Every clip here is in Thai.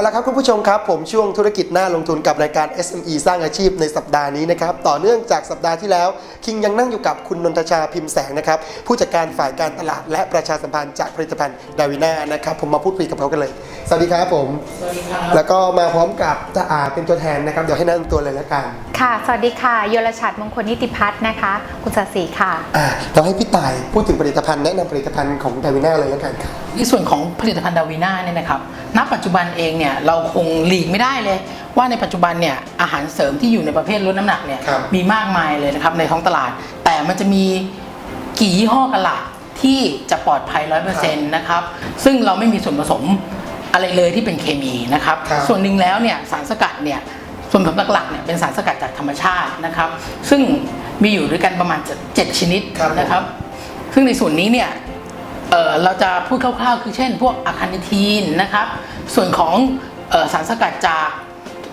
เอาละครับคุณผู้ชมครับ ผมช่วงธุรกิจหน้าลงทุนกับรายการ SME สร้างอาชีพในสัปดาห์นี้นะครับ ต่อเนื่องจากสัปดาห์ที่แล้ว คิงยังนั่งอยู่กับคุณนนทชาพิมพ์แสงนะครับ ผู้จัดการฝ่ายการตลาดและประชาสัมพันธ์จากผลิตภัณฑ์ดาวิน่านะครับ ผมมาพูดคุยกับเขากันเลย สวัสดีครับผม สวัสดีครับ แล้วก็มาพร้อมกับจะอาเป็นตัวแทนนะครับ เดี๋ยวให้แนะนำตัวเลยแล้วกัน ค่ะ สวัสดีค่ะยลชัดมงคลนิติพัฒน์นะคะ คุณศรีค่ะ อ่าเราให้พี่ต่ายพูดถึงผลิตภัณฑ์แนะนำผลิตภัณฑ์ของดาวิน่าเลยแล้วกันครับ ในส่วนของผลิตภัณฑ์ดาวิน่าเนี่ยนะครับ ณ ปัจจุบันเองเนี่ยเราคงหลีกไม่ได้เลย ว่าในปัจจุบันเนี่ยอาหารเสริมที่อยู่ในประเภทลดน้ำหนักเนี่ยครับ มีมากมายเลยนะครับในท้องตลาด แต่มันจะมีกี่ยี่ห้อกันละที่จะปลอดภัยร้อยเปอร์เซ็นต์นะครับ ซึ่งเราไม่มีส่วนผสม อะไรเลยที่เป็นเคมีนะครับ ครับส่วนหนึ่งแล้วเนี่ยสารสกัดเนี่ยส่วนผสมหลักๆเนี่ยเป็นสารสกัดจากธรรมชาตินะครับ ซึ่งมีอยู่ด้วยกันประมาณเจ็ดชนิดครับผมนะครับ ซึ่งในส่วนนี้เนี่ยเอ่อเราจะพูดคร่าวๆ คือเช่น พวกอะคาเนทีนนะครับ ส่วนของเอ่อสารสกัดจาก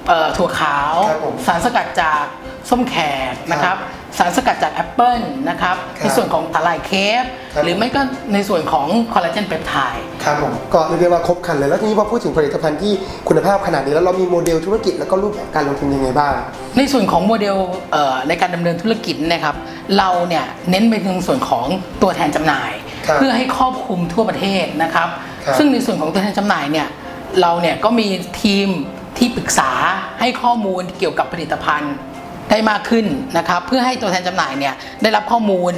เอ่อถั่วขาว ครับผมสารสกัดจากส้มแขกนะครับ สารสกัดจากแอปเปิลนะครับครับในส่วนของตะไลเคฟครับ หรือไม่ก็ในส่วนของคอลลาเจนเปปไทด์ ครับผมก็เรียกได้ว่าครบครันเลยแล้วทีนี้พอพูดถึงผลิตภัณฑ์ที่คุณภาพขนาดนี้แล้วเรามีโมเดลธุรกิจแล้วก็รูปแบบการลงทุนยังไงบ้าง ในส่วนของโมเดลเอ่อในการดำเนินธุรกิจนะครับ เราเนี่ยเน้นไปถึงส่วนของตัวแทนจำหน่าย ครับเพื่อให้ครอบคลุมทั่วประเทศนะครับ ครับ ซึ่งในส่วนของตัวแทนจำหน่ายเนี่ยเราเนี่ยก็มีทีมที่ปรึกษาให้ข้อมูลเกี่ยวกับผลิตภัณฑ์ ได้มากขึ้นนะครับ เพื่อให้ตัวแทนจำหน่ายเนี่ยได้รับข้อมูล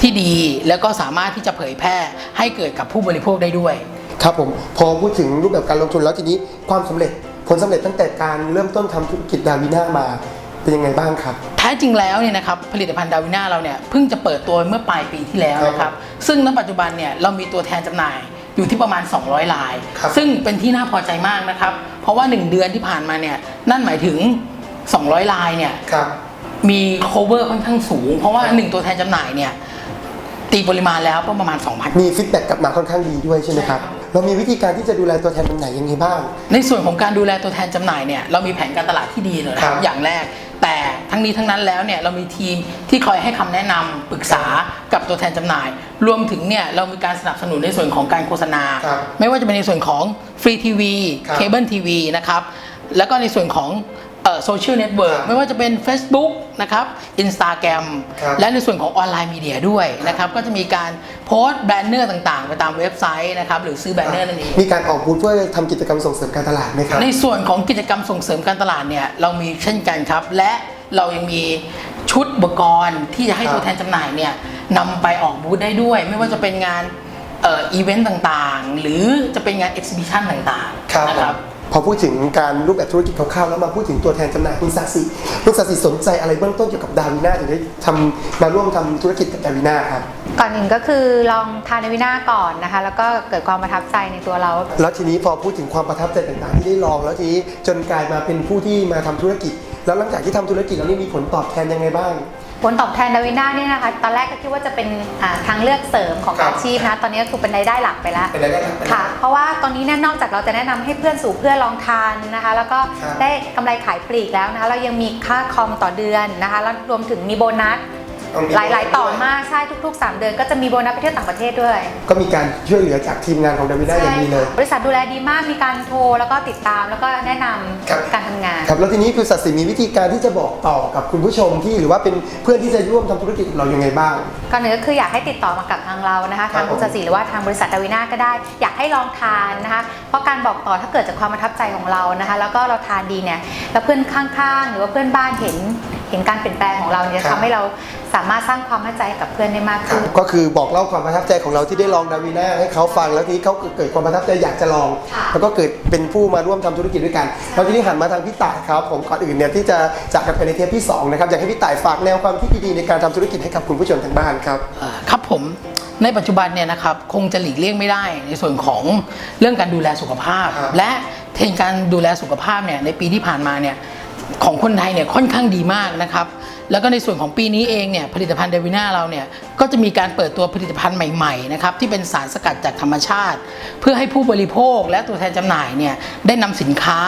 ที่ดี แล้วก็สามารถที่จะเผยแพร่ให้เกิดกับผู้บริโภคได้ด้วย ครับผมพอพูดถึงรูปแบบการลงทุนแล้วทีนี้ความสำเร็จผลสำเร็จตั้งแต่การเริ่มต้นทำธุรกิจดาวิน่ามาเป็นยังไงบ้างครับแท้จริงแล้วเนี่ยนะครับผลิตภัณฑ์ดาวิน่าเราเนี่ยเพิ่งจะเปิดตัวเมื่อปลายปีที่แล้วนะครับ ซึ่งณปัจจุบันเนี่ยเรามีตัวแทนจำหน่ายอยู่ที่ประมาณ 200รายครับซึ่งเป็นที่น่าพอใจมากนะครับ เพราะว่า 1 เดือนที่ผ่านมาเนี่ยนั่นหมายถึง 200รายเนี่ยครับ มี cover ค่อนข้างสูง เพราะว่า1ตัวแทนจำหน่ายเนี่ย ตีปริมาณแล้วก็ประมาณ 2,000 มีฟีดแบ็กกลับมาค่อนข้างดีด้วยใช่ไหมครับใช่ครับ เรามีวิธีการที่จะดูแลตัวแทนจำหน่ายยังไงบ้าง ในส่วนของการดูแลตัวแทนจำหน่ายเนี่ยเรามีแผนการตลาดที่ดีเลยนะคครัรับบอย่างแรก แต่ทั้งนี้ทั้งนั้นแล้วเนี่ยเรามีทีมที่คอยให้คำแนะนำปรึกษากับตัวแทนจำหน่าย รวมถึงเนี่ยเรามีการสนับสนุนในส่วนของการโฆษณา ครับไม่ว่าจะเป็นในส่วนของฟรีทีวีครับเคเบิลทีวีนะครับ แล้วก็ในส่วนของโซเชียลเน็ตเวิร์กครับไม่ว่าจะเป็น Facebook นะครับอินสตาแกรมครับและในส่วนของออนไลน์มีเดียด้วยนะครับก็จะมีการโพสต์แบนเนอร์ต่างๆ ไปตามเว็บไซต์นะครับหรือซื้อแบนเนอร์นั่นเองมีการออกบูธเพื่อทำกิจกรรมส่งเสริมการตลาดไหมครับในส่วนของกิจกรรมส่งเสริมการตลาดเนี่ยเรามีเช่นกันครับ และเรายังมีชุดอุปกรณ์ที่จะให้ครับตัวแทนจำหน่ายเนี่ยนำไปออกบูธได้ด้วย ไม่ว่าจะเป็นงานเอ่ออีเวนต์ต่างๆ หรือจะเป็นงานเอ็กซิบิชันต่างๆนะครับ พอพูดถึงการรูปแบบธุรกิจคร่าวๆแล้วมาพูดถึงตัวแทนจำหน่ายคุณสักดิ์สิคุณสักดิ์สิสนใจอะไรเบื้องต้นเกี่ยวกับดาวิน่าถึงได้ทำมาร่วมทำธุรกิจกับดาวิน่าครับ ก่อนอื่นก็คือลองทานในวิน่าก่อนนะคะ แล้วก็เกิดความประทับใจในตัวเรา แล้วทีนี้พอพูดถึงความประทับใจต่างๆที่ได้ลอง แล้วทีนี้จนกลายมาเป็นผู้ที่มาทำธุรกิจ แล้วหลังจากที่ทำธุรกิจแล้วนี่มีผลตอบแทนยังไงบ้างผ ลตอบแทนดาวิน่าเนี่ยนะคะ ตอนแรกก็คิดว่าจะเป็นอ่าทางเลือกเสริมของครับ อาชีพนะ ตอนนี้ก็คือเป็นรายได้หลักไปแล้ว เป็นรายได้หลักไปแล้วค่ะ เพราะว่าตอนนี้เนี่ยนอกจากเราจะแนะนำให้เพื่อนสู่เพื่อนลองทานนะคะ แล้วก็ครับได้กำไรขายปลีกแล้วนะคะ เรายังมีค่าคอมต่อเดือนนะคะ แล้วรวมถึงมีโบนัสเอามีหลายๆต่อมาก ใช่ทุก ๆ 3 เดือนก็จะมีโบนัสไปเที่ยวต่างประเทศด้วยก็มีการช่วยเหลือจากทีมงานของดาวิน่าอย่างดีเลย บริษัทดูแลดีมาก มีการโทรแล้วก็ติดตามแล้วก็แนะนำครับการทำงาน ครับแล้วทีนี้คือสัตย์สิมีวิธีการที่จะบอกต่อกับคุณผู้ชมที่หรือว่าเป็นเพื่อนที่จะร่วมทำธุรกิจกับเรายังไงบ้าง ก่อนอื่นก็คืออยากให้ติดต่อมากับทางเรานะคะครัทาบงคุณผมสศิหรือว่าทางบริษัทดาวิน่าก็ได้ อยากให้ลองทานนะคะ เพราะการบอกต่อถ้าเกิดจากความประทับใจของเรานะคะ แล้วก็เราทานดีเนี่ยแล้วเพื่อนข้างๆ หรือว่าเพื่อนบ้านเห็น เห็นการเปลี่ยนแปลงของเราเนี่ยครับ ทำให้เราสามารถสร้างความมั่นใจให้กับเพื่อนได้มากครับขึ้น ก็คือบอกเล่าความประทับใจของเราที่ได้ลองดาวิน่าให้เขาฟังแล้วทีนี้เขาเกิดความประทับใจอยากจะลอง ค่ะ แล้วก็เกิดเป็นผู้มาร่วมทำธุรกิจด้วยกันแล้วทีนี้หันมาทางพี่ต่ายครับผมก่อนอื่นเนี่ยที่จะจากกันไปในเทปที่สองนะครับอยากให้พี่ต่ายฝากแนวความคิดดีๆในการทำธุรกิจให้กับคุณผู้ชมทางบ้านครับเอ่อครับผมในปัจจุบันเนี่ยนะครับคงจะหลีกเลี่ยงไม่ได้ ในส่วนของเรื่องการดูแลสุขภาพ ครับและเทรนด์การดูแลสุขภาพเนี่ยในปีที่ผ่านมาเนี่ย ของคนไทยเนี่ยค่อนข้างดีมากนะครับ แล้วก็ในส่วนของปีนี้เองเนี่ยผลิตภัณฑ์เดวิน่าเราเนี่ยก็จะมีการเปิดตัวผลิตภัณฑ์ใหม่ๆนะครับที่เป็นสารสกัดจากธรรมชาติ เพื่อให้ผู้บริโภคและตัวแทนจำหน่ายเนี่ยได้นำสินค้า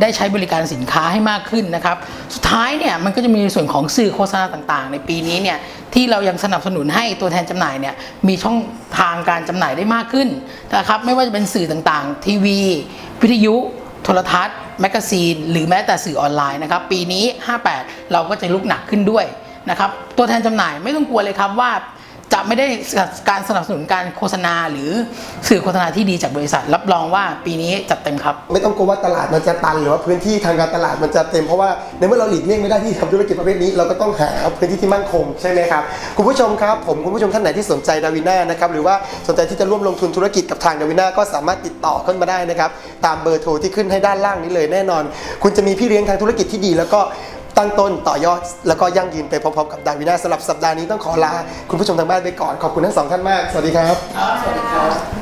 ได้ใช้บริการสินค้าให้มากขึ้นนะครับ สุดท้ายเนี่ยมันก็จะมีในส่วนของสื่อโฆษณาต่างๆ ในปีนี้เนี่ยที่เรายังสนับสนุนให้ตัวแทนจำหน่ายเนี่ยมีช่องทางการจำหน่ายได้มากขึ้นนะครับไม่ว่าจะเป็นสื่อต่างๆ ทีวี วิทยุ โทรทัศน์ แมกกาซีน หรือแม้แต่สื่อออนไลน์นะครับ ปีนี้ 58 เราก็จะลุกหนักขึ้นด้วยนะครับ ตัวแทนจำหน่ายไม่ต้องกลัวเลยครับว่า จะไม่ได้การสนับสนุนการโฆษณาหรือสื่อโฆษณาที่ดีจากบริษัท รับรองว่าปีนี้จัดเต็มครับ ไม่ต้องกลัวว่าตลาดมันจะตันหรือว่าพื้นที่ทางการตลาดมันจะเต็มเพราะว่าในเมื่อเราหลีกเลี่ยงไม่ได้ที่ทำธุรกิจประเภทนี้เราก็ต้องหาพื้นที่ที่มั่นคงใช่ไหมครับคุณผู้ชมครับผมคุณผู้ชมท่านไหนที่สนใจดาวิน่านะครับหรือว่าสนใจที่จะร่วมลงทุนธุรกิจกับทางดาวิน่าก็สามารถติดต่อขึ้นมาได้นะครับตามเบอร์โทรที่ขึ้นให้ด้านล่างนี้เลยแน่นอน คุณจะมีพี่เลี้ยงทางธุรกิจที่ดี แล้วก็ ตั้งต้นต่อยอด แล้วก็ยั่งยืนไปพร้อมๆกับดาวิน่าสำหรับสัปดาห์นี้ต้องขอลาคุณผู้ชมทางบ้านไปก่อนขอบคุณทั้งสองท่านมาก สวัสดีครับ สวัสดีครับ